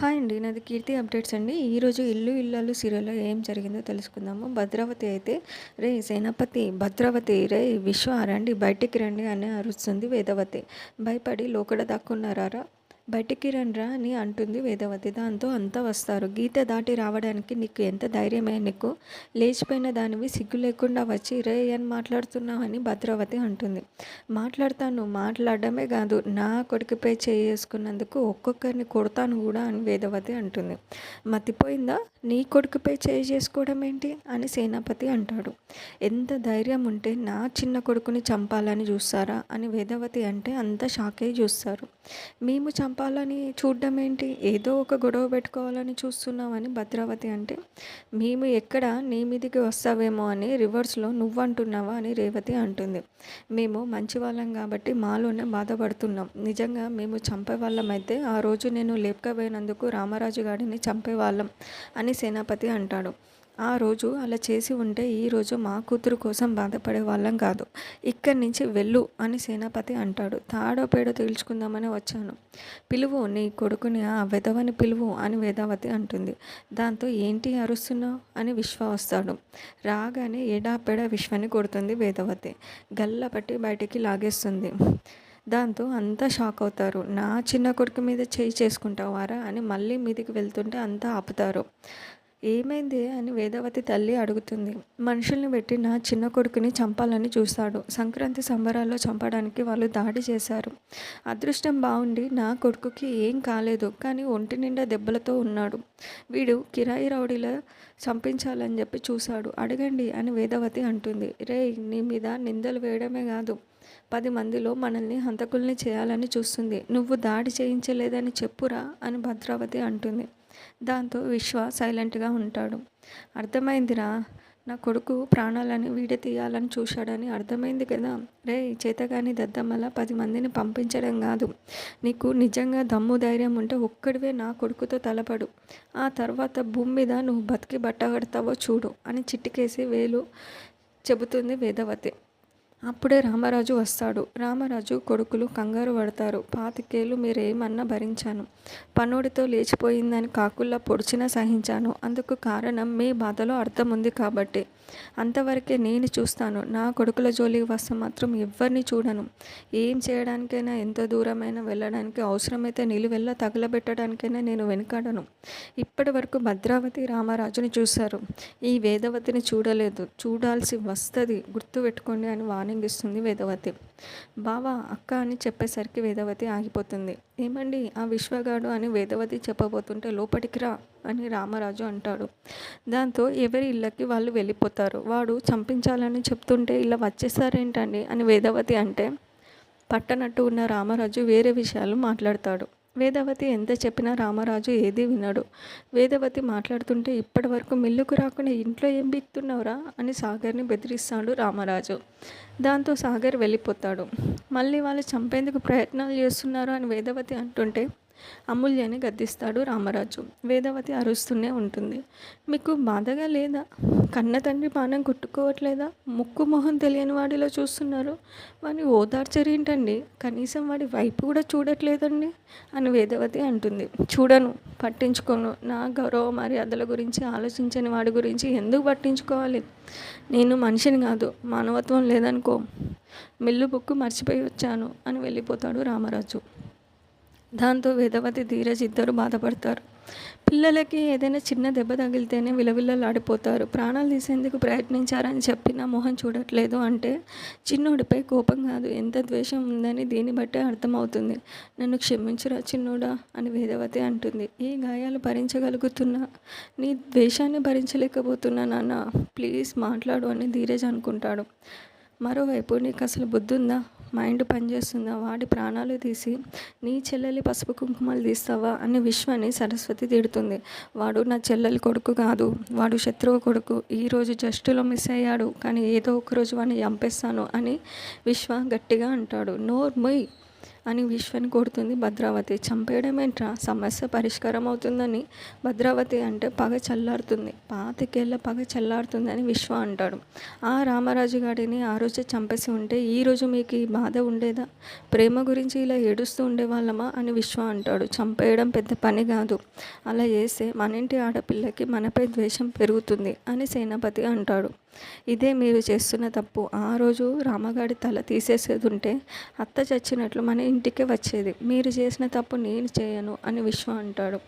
Hi అండి. నాది కీర్తి updates అండి. ఈరోజు ఇల్లు ఇల్లాలు సీరియల్లో ఏం జరిగిందో తెలుసుకుందాము. భద్రావతి అయితే రే సేనాపతి భద్రావతి రే విశ్వ రండి బయటికి రండి అని అరుస్తుంది వేదవతి. భయపడి లోకడ దాక్కున్నారా బయటికి రండ్రా అని అంటుంది వేదవతి. దాంతో అంతా వస్తారు. గీత దాటి రావడానికి నీకు ఎంత ధైర్యమే? నీకు లేచిపోయిన దానివి సిగ్గు లేకుండా వచ్చి రే అని మాట్లాడుతున్నావు అని భద్రావతి అంటుంది. మాట్లాడతాను. మాట్లాడడమే కాదు. నా కొడుకుపై చేసుకున్నందుకు ఒక్కొక్కరిని కొడతాను కూడా అని వేదవతి అంటుంది. మతిపోయిందా? నీ కొడుకుపై చేయి చేసుకోవడం ఏంటి అని సేనాపతి అంటాడు. ఎంత ధైర్యం ఉంటే నా చిన్న కొడుకుని చంపాలని చూస్తారా అని వేదవతి అంటే అంత షాక్ చూస్తారు. మేము చంప చంపాలని చూడడం ఏంటి ఏదో ఒక గొడవ పెట్టుకోవాలని చూస్తున్నామని భద్రావతి అంటే మేము ఎక్కడ నీ మీదికి వస్తావేమో అని రివర్స్లో నువ్వు అంటున్నావా అని రేవతి అంటుంది. మేము మంచి వాళ్ళం కాబట్టి మాలోనే బాధపడుతున్నాం. నిజంగా మేము చంపే వాళ్ళమైతే ఆ రోజు నేను లేపకపోయినందుకు రామరాజు గారిని చంపేవాళ్ళం అని సేనాపతి అంటాడు. ఆ రోజు అలా చేసి ఉంటే ఈరోజు మా కూతురు కోసం బాధపడే వాళ్ళం కాదు. ఇక్కడి నుంచి వెళ్ళు అని సేనాపతి అంటాడు. తాడో పేడో తేల్చుకుందామని వచ్చాను. పిలువు నీ కొడుకుని ఆ వెధవని పిలువు అని వేదావతి అంటుంది. దాంతో ఏంటి అరుస్తున్నావు అని విశ్వ వస్తాడు. రాగానే ఏడాపెడ విశ్వని కొడుతుంది వేదవతి. గల్ల పట్టి బయటికి లాగేస్తుంది. దాంతో అంతా షాక్ అవుతారు. నా చిన్న కొడుకు మీద చేయి చేసుకుంటావారా? అని మళ్ళీ మీదికి వెళ్తుంటే అంతా ఆపుతారు. ఏమైంది అని వేదవతి తల్లి అడుగుతుంది. మనుషుల్ని పెట్టి నా చిన్న కొడుకుని చంపాలని చూస్తాడు. సంక్రాంతి సంబరాల్లో చంపడానికి వాళ్ళు దాడి చేశారు. అదృష్టం బాగుండి నా కొడుకుకి ఏం కాలేదు కానీ ఒంటి నిండా దెబ్బలతో ఉన్నాడు. వీడు కిరాయి రౌడీల చంపించాలని చెప్పి చూశాడు. అడగండి అని వేదవతి అంటుంది. రే నీ మీద నిందలు వేయడమే కాదు. పది మందిలో మనల్ని హంతకుల్ని చేయాలని చూస్తుంది. నువ్వు దాడి చేయించలేదని చెప్పురా అని భద్రావతి అంటుంది. దాంతో విశ్వ సైలెంట్గా ఉంటాడు. అర్థమైందిరా? నా కొడుకు ప్రాణాలని వీడ తీయాలని చూశాడని అర్థమైంది కదా? రే చేతగాని దద్దమ్మల పది మందిని పంపించడం కాదు. నీకు నిజంగా దమ్ము ధైర్యం ఉంటే ఒక్కడివే నా కొడుకుతో తలపడు. ఆ తర్వాత భూమి మీద నువ్వు బతికి బట్టగడతావో చూడు అని చిట్టికేసి వేలు చెబుతుంది వేదవతి. అప్పుడే రామరాజు వస్తాడు. రామరాజు కొడుకులు కంగారు పడతారు. పాతికేళ్ళు మీరేమన్నా భరించాను. పనుడితో లేచిపోయిందని కాకుల్లా పొడిచినా సహించాను. అందుకు కారణం మీ బాధలో అర్థం ఉంది కాబట్టి. అంతవరకే నేను చూస్తాను. నా కొడుకుల జోలికి వస్తే మాత్రం ఎవరిని చూడను. ఏం చేయడానికైనా ఎంత దూరమైనా వెళ్ళడానికి అవసరమైతే నిలువెల్ల తగలబెట్టడానికైనా నేను వెనుకాడను. ఇప్పటి వరకు భద్రావతి రామరాజుని చూశారు. ఈ వేదవతిని చూడలేదు. చూడాల్సి వస్తుంది గుర్తుపెట్టుకోండి అని వారు వార్నింగ్ ఇస్తుంది వేదవతి. బావా అక్క అని చెప్పేసరికి వేదవతి ఆగిపోతుంది. ఏమండి ఆ విశ్వగాడు అని వేదవతి చెప్పబోతుంటే లోపలికి రా అని రామరాజు అంటాడు. దాంతో ఎవరి ఇళ్ళకి వాళ్ళు వెళ్ళిపోతారు. వాడు చంపించాలని చెప్తుంటే ఇలా వచ్చేసారేంటండి అని వేదవతి అంటే పట్టనట్టు ఉన్న రామరాజు వేరే విషయాలు మాట్లాడతాడు. వేదవతి ఎంత చెప్పినా రామరాజు ఏది వినడు. వేదవతి మాట్లాడుతుంటే ఇప్పటి వరకు మిల్లుకు రాకుండా ఇంట్లో ఏం బిక్తున్నావురా? అని సాగర్ని బెదిరిస్తాడు రామరాజు. దాంతో సాగర్ వెళ్ళిపోతాడు. మళ్ళీ వాళ్ళు చంపేందుకు ప్రయత్నాలు చేస్తున్నారు? అని వేదవతి అంటుంటే అమూల్యని గద్దిస్తాడు రామరాజు. వేదవతి అరుస్తూనే ఉంటుంది. మీకు బాధగా లేదా? కన్న తండ్రి పానం కొట్టుకోవట్లేదా? ముక్కు మొహం తెలియని వాడిలో చూస్తున్నారు. వాడిని ఓదార్చరేంటండి కనీసం వాడి వైపు కూడా చూడట్లేదండి అని వేదవతి అంటుంది. చూడను పట్టించుకోను. నా గౌరవ మర్యాదల గురించి ఆలోచించని వాడి గురించి ఎందుకు పట్టించుకోవాలి? నేను మనిషిని కాదు మానవత్వం లేదనుకో. మిల్లు బుక్కు మర్చిపోయి వచ్చాను అని వెళ్ళిపోతాడు రామరాజు. దాంతో వేదవతి ధీరజ్ ఇద్దరు బాధపడతారు. పిల్లలకి ఏదైనా చిన్న దెబ్బ తగిలితేనే విలవిల్లలాడిపోతారు. ప్రాణాలు తీసేందుకు ప్రయత్నించారని చెప్పిన మొహం చూడట్లేదు అంటే చిన్నోడిపై కోపం కాదు. ఎంత ద్వేషం ఉందని దీన్ని బట్టే అర్థమవుతుంది. నన్ను క్షమించురా చిన్నోడా అని వేదవతి అంటుంది. ఈ గాయాలు భరించగలుగుతున్నా నీ ద్వేషాన్ని భరించలేకపోతున్నా నాన్న ప్లీజ్ మాట్లాడు అని ధీరజ్ అనుకుంటాడు. మరోవైపు నీకు అసలు బుద్ధి ఉందా మైండ్ పనిచేస్తుందా? వాడి ప్రాణాలు తీసి నీ చెల్లెలి పసుపు కుంకుమలు తీస్తావా? అని విశ్వాన్ని సరస్వతి తిడుతుంది. వాడు నా చెల్లెలి కొడుకు కాదు. వాడు శత్రువు కొడుకు. ఈరోజు జస్టులో మిస్ అయ్యాడు. కానీ ఏదో ఒక రోజు వాడిని చంపేస్తాను అని విశ్వ గట్టిగా అంటాడు. నోర్ అని విశ్వని కొడుతుంది భద్రావతి. చంపేయడం ఏంట్రా? సమస్య పరిష్కారం అవుతుందని భద్రావతి అంటే పగ చల్లారుతుంది. పాతికేళ్ళ పగ చల్లారుతుందని విశ్వ అంటాడు. ఆ రామరాజు గాడిని ఆ రోజే చంపేసి ఉంటే ఈరోజు మీకు ఈ బాధ ఉండేదా? ప్రేమ గురించి ఇలా ఏడుస్తూ ఉండేవాళ్ళమా అని విశ్వ అంటాడు. చంపేయడం పెద్ద పని కాదు. అలా చేస్తే మన ఇంటి ఆడపిల్లకి మనపై ద్వేషం పెరుగుతుంది అని సేనాపతి అంటాడు. ఇదే మీరు చేస్తున్న తప్పు. ఆ రోజు రామగాడి తల తీసేసేది ఉంటే అత్త చచ్చినట్లు మన ఇంటికే వచ్చేది. మీరు చేసిన తప్పు నేను చేయను అని విశ్వ అంటాడు.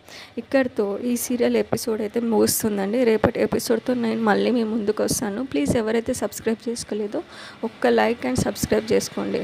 ఇక్కడితో ఈ సీరియల్ ఎపిసోడ్ అయితే ముగుస్తుందండి. రేపటి ఎపిసోడ్తో నేను మళ్ళీ మీ ముందుకు వస్తాను ప్లీజ్ ఎవరైతే సబ్స్క్రైబ్ చేసుకోలేదో ఒక్క లైక్ అండ్ సబ్స్క్రైబ్ చేసుకోండి.